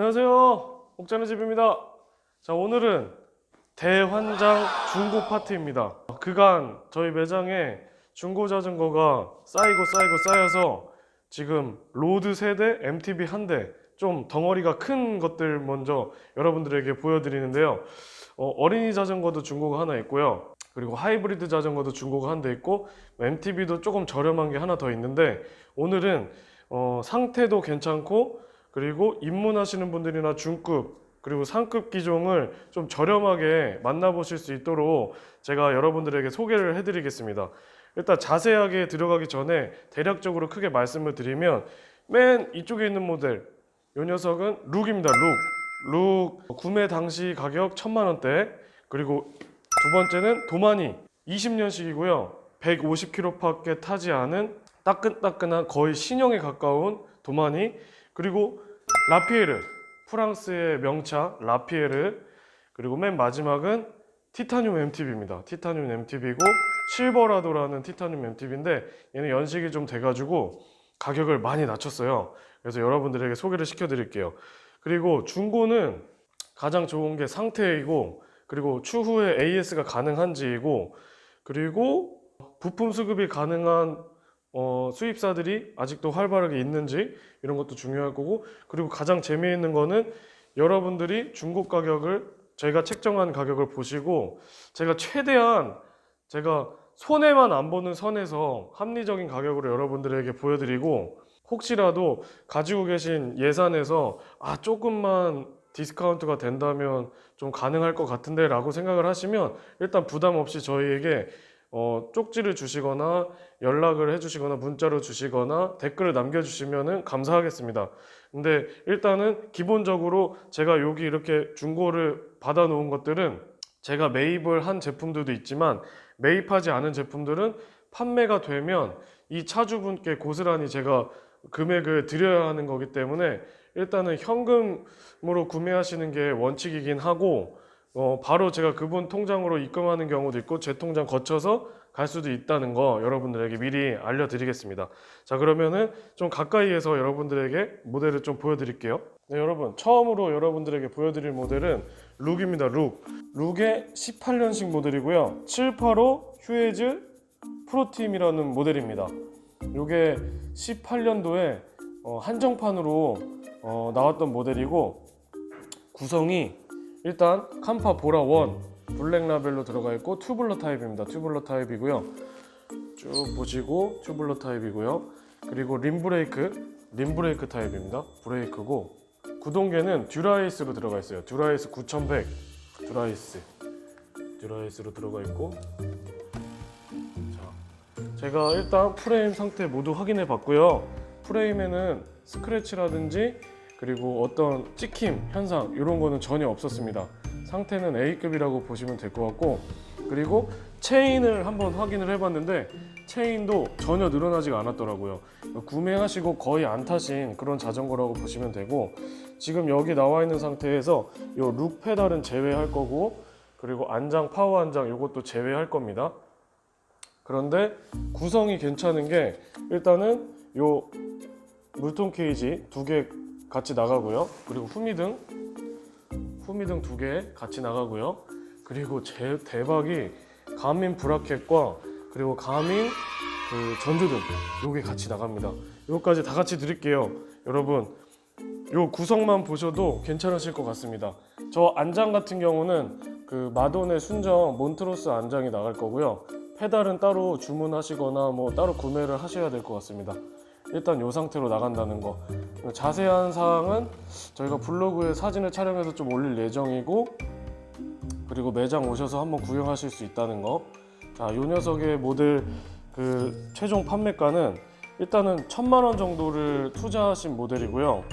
안녕하세요. 옥자의 집입니다. 자, 오늘은 대환장 중고 파트입니다. 그간 저희 매장에 중고 자전거가 쌓이고 쌓이고 쌓여서 지금 로드 세대, MTB 한 대, 좀 덩어리가 큰 것들 먼저 여러분들에게 보여드리는데요. 어, 어린이 자전거도 중고가 하나 있고요. 그리고 하이브리드 자전거도 중고가 한 대 있고 MTB도 조금 저렴한 게 하나 더 있는데 오늘은 어, 상태도 괜찮고 그리고 입문하시는 분들이나 중급 그리고 상급 기종을 좀 저렴하게 만나보실 수 있도록 제가 여러분들에게 소개를 해드리겠습니다. 일단 자세하게 들어가기 전에 대략적으로 크게 말씀을 드리면 맨 이쪽에 있는 모델 이 녀석은 룩입니다. 룩. 룩 구매 당시 가격 천만 원대 그리고 두 번째는 도마니 20년식이고요. 150km밖에 타지 않은 따끈따끈한 거의 신형에 가까운 도마니 그리고 라피에르 프랑스의 명차 라피에르 그리고 맨 마지막은 티타늄 MTB입니다. 티타늄 MTB고 실버라도라는 티타늄 MTB인데 얘는 연식이 좀 돼가지고 가격을 많이 낮췄어요. 그래서 여러분들에게 소개를 시켜드릴게요. 그리고 중고는 가장 좋은 게 상태이고 그리고 추후에 AS가 가능한지이고 그리고 부품 수급이 가능한 어, 수입사들이 아직도 활발하게 있는지 이런 것도 중요할 거고 그리고 가장 재미있는 거는 여러분들이 중고 가격을 저희가 책정한 가격을 보시고 제가 최대한 제가 손해만 안 보는 선에서 합리적인 가격으로 여러분들에게 보여드리고 혹시라도 가지고 계신 예산에서 아 조금만 디스카운트가 된다면 좀 가능할 것 같은데 라고 생각을 하시면 일단 부담 없이 저희에게 어, 쪽지를 주시거나 연락을 해주시거나 문자로 주시거나 댓글을 남겨주시면 감사하겠습니다. 근데 일단은 기본적으로 제가 여기 이렇게 중고를 받아 놓은 것들은 제가 매입을 한 제품들도 있지만 매입하지 않은 제품들은 판매가 되면 이 차주분께 고스란히 제가 금액을 드려야 하는 거기 때문에 일단은 현금으로 구매하시는 게 원칙이긴 하고 어, 바로 제가 그분 통장으로 입금하는 경우도 있고 제 통장 거쳐서 갈 수도 있다는 거 여러분들에게 미리 알려드리겠습니다. 자 그러면은 좀 가까이에서 여러분들에게 모델을 좀 보여드릴게요. 네 여러분 처음으로 여러분들에게 보여드릴 모델은 룩입니다. 룩. 룩의 18년식 모델이고요. 785 휴에즈 프로팀이라는 모델입니다. 이게 18년도에 어, 한정판으로 어, 나왔던 모델이고 구성이 일단 캄파 보라 1 블랙 라벨로 들어가 있고 튜블러 타입입니다. 튜블러 타입이고요. 쭉 보시고 튜블러 타입이고요. 그리고 림 브레이크 림 브레이크 타입입니다. 브레이크고 구동계는 듀라이스로 들어가 있어요. 듀라이스 9100 듀라이스 듀라이스로 들어가 있고 자 제가 일단 프레임 상태 모두 확인해 봤고요. 프레임에는 스크래치라든지 그리고 어떤 찍힘 현상 이런 거는 전혀 없었습니다. 상태는 A급이라고 보시면 될 것 같고 그리고 체인을 한번 확인을 해봤는데 체인도 전혀 늘어나지가 않았더라고요. 구매하시고 거의 안 타신 그런 자전거라고 보시면 되고 지금 여기 나와 있는 상태에서 이 룩 페달은 제외할 거고 그리고 안장 파워 안장 이것도 제외할 겁니다. 그런데 구성이 괜찮은 게 일단은 요 물통 케이지 두개 같이 나가고요. 그리고 후미등 후미등 두 개 같이 나가고요. 그리고 제 대박이 가민 브라켓과 그리고 가민 그 전조등 요게 같이 나갑니다. 요까지 다 같이 드릴게요. 여러분 요 구성만 보셔도 괜찮으실 것 같습니다. 저 안장 같은 경우는 그 마돈의 순정 몬트로스 안장이 나갈 거고요. 페달은 따로 주문하시거나 뭐 따로 구매를 하셔야 될 것 같습니다. 일단 이 상태로 나간다는 거. 자세한 사항은 저희가 블로그에 사진을 촬영해서 좀 올릴 예정이고 그리고 매장 오셔서 한번 구경하실 수 있다는 거. 자, 이 녀석의 모델 그 최종 판매가는 일단은 천만 원 정도를 투자하신 모델이고요.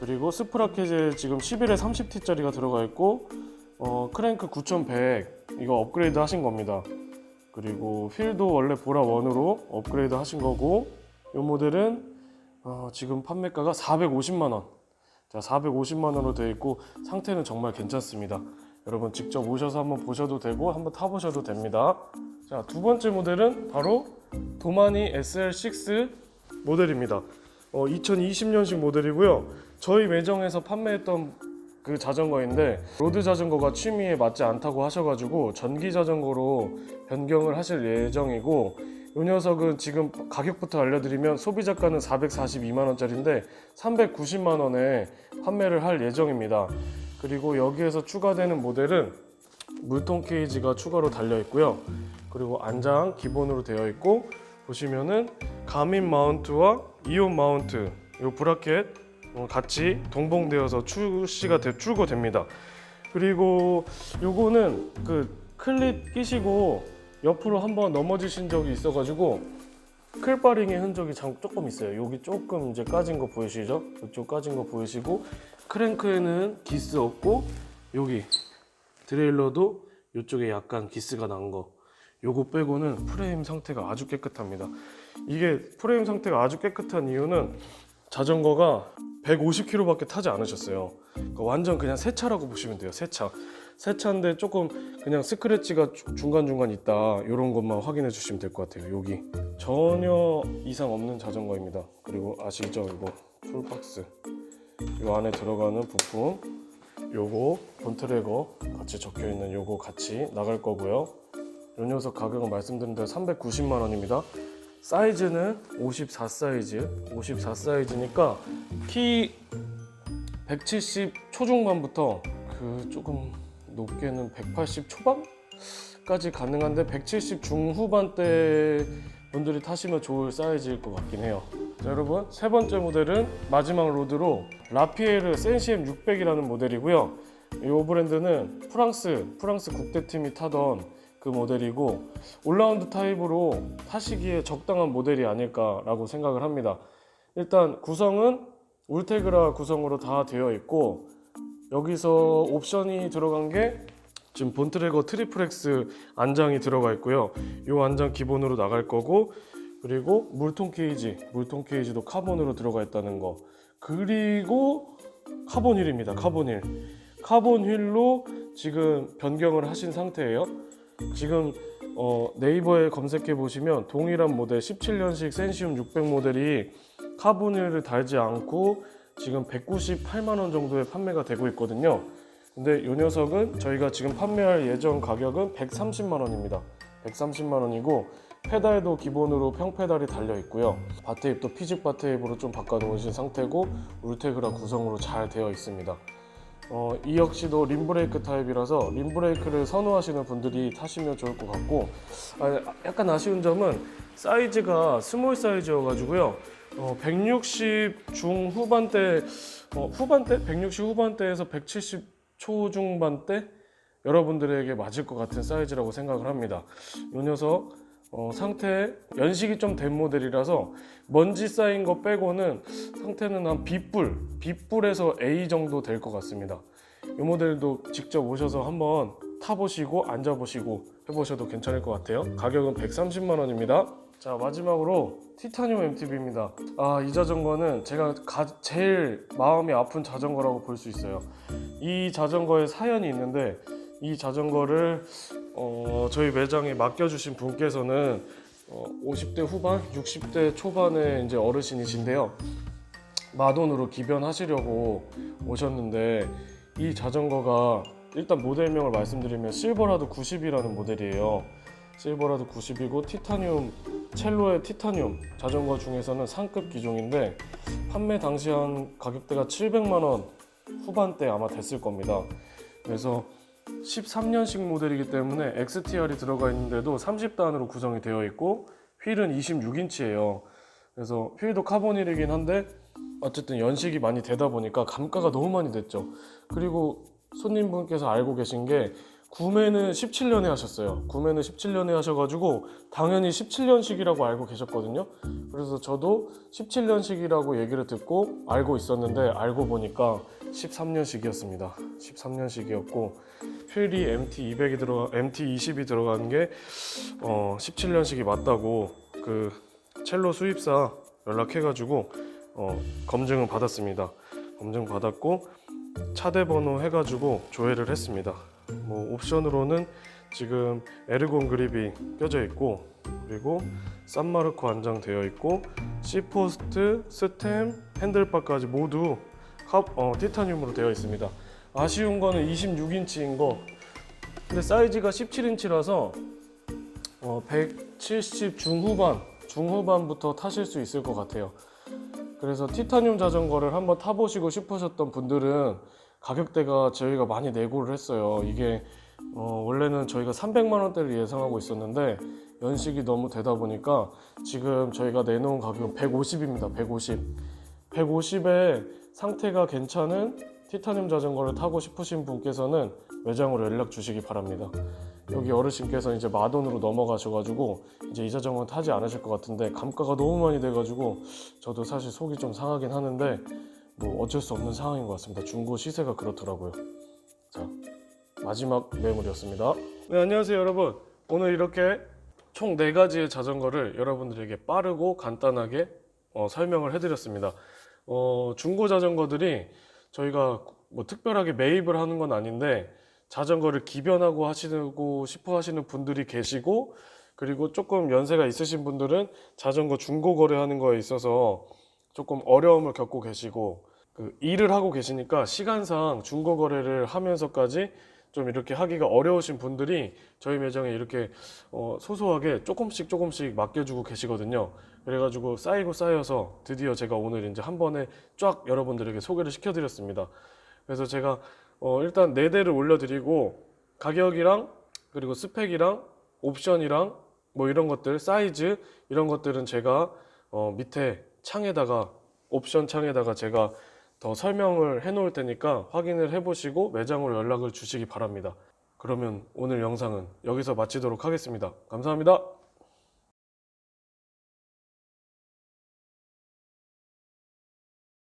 그리고 스프라켓에 지금 11에 30T짜리가 들어가 있고 어, 크랭크 9100 이거 업그레이드 하신 겁니다. 그리고 휠도 원래 보라 원으로 업그레이드 하신 거고 이 모델은 어, 지금 판매가가 450만 원. 자, 450만 원으로 되어 있고 상태는 정말 괜찮습니다. 여러분 직접 오셔서 한번 보셔도 되고 한번 타보셔도 됩니다. 자, 두 번째 모델은 바로 도마니 SL6 모델입니다. 어, 2020년식 모델이고요. 저희 매장에서 판매했던 그 자전거인데 로드 자전거가 취미에 맞지 않다고 하셔가지고 전기 자전거로 변경을 하실 예정이고 이 녀석은 지금 가격부터 알려드리면 소비자가는 442만 원짜리인데 390만 원에 판매를 할 예정입니다. 그리고 여기에서 추가되는 모델은 물통 케이지가 추가로 달려 있고요. 그리고 안장 기본으로 되어 있고 보시면은 가민 마운트와 이온 마운트 이 브라켓 어, 같이 동봉되어서 출시가 되, 출고됩니다. 그리고 요거는 그 클립 끼시고 옆으로 한번 넘어지신 적이 있어가지고 클바링의 흔적이 장- 조금 있어요. 여기 조금 이제 까진 거 보이시죠? 이쪽 까진 거 보이시고 크랭크에는 기스 없고 여기 드레일러도 이쪽에 약간 기스가 난 거. 요거 빼고는 프레임 상태가 아주 깨끗합니다. 이게 프레임 상태가 아주 깨끗한 이유는 자전거가 150km밖에 타지 않으셨어요. 그러니까 완전 그냥 새 차라고 보시면 돼요. 새 차. 새 차인데 조금 그냥 스크래치가 주- 중간중간 있다. 이런 것만 확인해 주시면 될 것 같아요. 여기 전혀 이상 없는 자전거입니다. 그리고 아시죠? 이거 툴박스. 이 안에 들어가는 부품 요거 본트래거 같이 적혀 있는 요거 같이 나갈 거고요. 요 녀석 가격은 말씀드린 대로 390만 원입니다. 사이즈는 54 사이즈, 54 사이즈니까 키 170 초중반부터 그 조금 높게는 180 초반까지 가능한데 170 중후반대 분들이 타시면 좋을 사이즈일 것 같긴 해요. 자, 여러분 세 번째 모델은 마지막 로드로 라피에르 센시엠 600이라는 모델이고요. 이 브랜드는 프랑스 프랑스 국대팀이 타던 그 모델이고 올라운드 타입으로 타시기에 적당한 모델이 아닐까라고 생각을 합니다. 일단 구성은 울테그라 구성으로 다 되어 있고 여기서 옵션이 들어간 게 지금 본트래거 트리플렉스 안장이 들어가 있고요. 이 안장 기본으로 나갈 거고 그리고 물통 케이지, 물통 케이지도 카본으로 들어가 있다는 거. 그리고 카본 휠입니다. 카본 휠. 카본 휠로 지금 변경을 하신 상태예요. 지금 어, 네이버에 검색해 보시면 동일한 모델 17년식 센시움 600 모델이 카본 휠을 달지 않고 지금 198만 원 정도에 판매가 되고 있거든요. 근데 이 녀석은 저희가 지금 판매할 예정 가격은 130만 원입니다. 130만 원이고 페달도 기본으로 평페달이 달려 있고요. 바테입도 피직 바테입으로 좀 바꿔 놓으신 상태고 울테그라 구성으로 잘 되어 있습니다. 어, 이 역시도 림브레이크 타입이라서 림브레이크를 선호하시는 분들이 타시면 좋을 것 같고 아, 약간 아쉬운 점은 사이즈가 스몰 사이즈여가지고요. 어, 160 중후반대 어, 후반대 160 후반대에서 170 초중반대 여러분들에게 맞을 것 같은 사이즈라고 생각을 합니다. 이 녀석 어, 상태 연식이 좀 된 모델이라서 먼지 쌓인 거 빼고는 상태는 한 B뿔, B뿔에서 A 정도 될 것 같습니다. 이 모델도 직접 오셔서 한번 타보시고 앉아보시고 해보셔도 괜찮을 것 같아요. 가격은 130만 원입니다. 자 마지막으로 티타늄 MTB입니다. 아 이 자전거는 제가 가- 제일 마음이 아픈 자전거라고 볼 수 있어요. 이 자전거에 사연이 있는데 이 자전거를 어, 저희 매장에 맡겨주신 분께서는 어, 50대 후반, 60대 초반의 이제 어르신이신데요. 마돈으로 기변하시려고 오셨는데 이 자전거가 일단 모델명을 말씀드리면 실버라드 90이라는 모델이에요. 실버라드 90이고 티타늄 첼로의 티타늄 자전거 중에서는 상급 기종인데 판매 당시 한 가격대가 700만 원 후반대 아마 됐을 겁니다. 그래서 13년식 모델이기 때문에 XTR이 들어가 있는데도 30단으로 구성이 되어 있고 휠은 26인치예요. 그래서 휠도 카본 휠이긴 한데 어쨌든 연식이 많이 되다 보니까 감가가 너무 많이 됐죠. 그리고 손님분께서 알고 계신 게 구매는 17년에 하셨어요. 구매는 17년에 하셔가지고 당연히 17년식이라고 알고 계셨거든요. 그래서 저도 17년식이라고 얘기를 듣고 알고 있었는데 알고 보니까 13년식이었습니다. 13년식이었고 휠이 MT200이 들어가 MT20이 들어간 게 어, 17년식이 맞다고 그 첼로 수입사 연락해가지고 어, 검증을 받았습니다. 검증 받았고 차대 번호 해가지고 조회를 했습니다. 뭐 옵션으로는 지금 에르곤 그립이 껴져 있고 그리고 산마르코 안장되어 있고 C포스트, 스템, 핸들바까지 모두 카, 어, 티타늄으로 되어 있습니다. 아쉬운 거는 26인치인 거. 근데 사이즈가 17인치라서 어, 170 중후반, 중후반부터 타실 수 있을 것 같아요. 그래서 티타늄 자전거를 한번 타보시고 싶으셨던 분들은 가격대가 저희가 많이 내고를 했어요. 이게 어, 원래는 저희가 300만 원대를 예상하고 있었는데 연식이 너무 되다 보니까 지금 저희가 내놓은 가격은 150입니다. 150. 150에 상태가 괜찮은 티타늄 자전거를 타고 싶으신 분께서는 매장으로 연락 주시기 바랍니다. 여기 어르신께서 이제 마돈으로 넘어가셔가지고 이제 이 자전거 타지 않으실 것 같은데 감가가 너무 많이 돼가지고 저도 사실 속이 좀 상하긴 하는데 뭐 어쩔 수 없는 상황인 것 같습니다. 중고 시세가 그렇더라고요. 자 마지막 매물이었습니다. 네 안녕하세요 여러분. 오늘 이렇게 총네 가지의 자전거를 여러분들에게 빠르고 간단하게 어, 설명을 해드렸습니다. 어, 중고 자전거들이 저희가 뭐 특별하게 매입을 하는 건 아닌데 자전거를 기변하고 하시고 싶어 하시는 분들이 계시고 그리고 조금 연세가 있으신 분들은 자전거 중고 거래하는 거에 있어서 조금 어려움을 겪고 계시고 그 일을 하고 계시니까 시간상 중고 거래를 하면서까지 좀 이렇게 하기가 어려우신 분들이 저희 매장에 이렇게 어, 소소하게 조금씩 조금씩 맡겨주고 계시거든요. 그래가지고 쌓이고 쌓여서 드디어 제가 오늘 이제 한 번에 쫙 여러분들에게 소개를 시켜드렸습니다. 그래서 제가 어, 일단 네 대를 올려드리고 가격이랑 그리고 스펙이랑 옵션이랑 뭐 이런 것들 사이즈 이런 것들은 제가 어, 밑에 창에다가 옵션 창에다가 제가 더 설명을 해 놓을 테니까 확인을 해 보시고 매장으로 연락을 주시기 바랍니다. 그러면 오늘 영상은 여기서 마치도록 하겠습니다. 감사합니다.